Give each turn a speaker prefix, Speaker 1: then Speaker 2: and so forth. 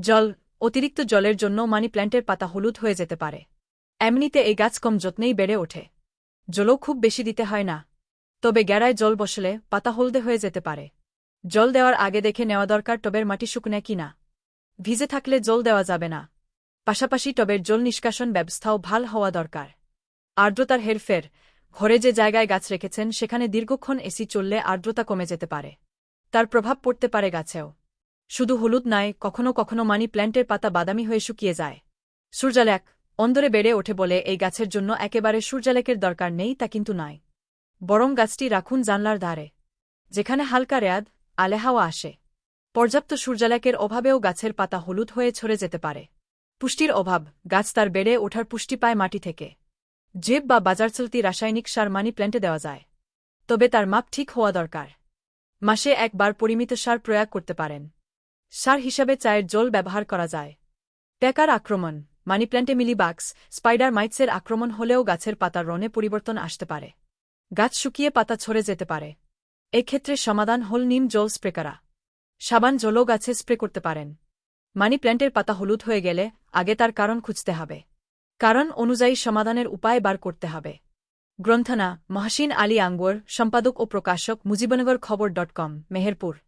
Speaker 1: জল, অতিরিক্ত জলের জন্য মানি প্ল্যান্টের পাতা হলুদ হয়ে যেতে পারে। এমনিতে এই গাছ কম যত্নেই বেড়ে ওঠে। জলও খুব বেশি দিতে হয় না। তবে গ্যাড়ায় জল বসলে পাতা হলদে হয়ে যেতে পারে। জল দেওয়ার আগে দেখে নেওয়া দরকার টবের মাটি শুকনে কিনা ভিজে থাকলে জল দেওয়া যাবে না। পাশাপাশি টবের জল নিষ্কাশন ব্যবস্থাও ভালো হওয়া দরকার। আর্দ্রতার হেরফের, ঘরে যে জায়গায় গাছ রেখেছেন সেখানে দীর্ঘক্ষণ এসি চললে আর্দ্রতা কমে যেতে পারে। তার প্রভাব পড়তে পারে গাছেও। শুধু হলুদ নয় কখনো কখনো মানি প্ল্যান্টের পাতা বাদামি হয়ে শুকিয়ে যায়। সূর্যালেক অন্দরে বেড়ে ওঠে বলে এই গাছের জন্য একেবারে সূর্যালেকের দরকার নেই তা কিন্তু নয়। বরং গাছটি রাখুন জানলার ধারে, যেখানে হালকা রেয়াদ, আলে হাওয়া আসে। পর্যাপ্ত সূর্যালেকের অভাবেও গাছের পাতা হলুদ হয়ে ছড়ে যেতে পারে। পুষ্টির অভাব, গাছ তার বেড়ে ওঠার পুষ্টি পায় মাটি থেকে। জেব বা বাজার চলতি রাসায়নিক সার মানি প্ল্যান্টে দেওয়া যায়। তবে তার মাপ ঠিক হওয়া দরকার। মাসে একবার পরিমিত সার প্রয়োগ করতে পারেন। সার হিসাবে চায়ের জল ব্যবহার করা যায়। প্যাকার আক্রমণ, মানি প্ল্যান্টে মিলিবাক্স স্পাইডার মাইটসের আক্রমণ হলেও গাছের পাতার রনে পরিবর্তন আসতে পারে। গাছ শুকিয়ে পাতা ছড়ে যেতে পারে। এক্ষেত্রে সমাধান হল নিম জল স্প্রে করা সাবান জলও গাছে স্প্রে করতে পারেন। মানি প্ল্যান্টের পাতা হলুদ হয়ে গেলে আগে তার কারণ খুঁজতে হবে। কারণ অনুযায়ী সমাধানের উপায় বার করতে হবে। গ্রন্থনা, মহাসিন আলী আঙ্গুর, সম্পাদক ও প্রকাশক মুজিবনগর খবর ডট কম, মেহেরপুর।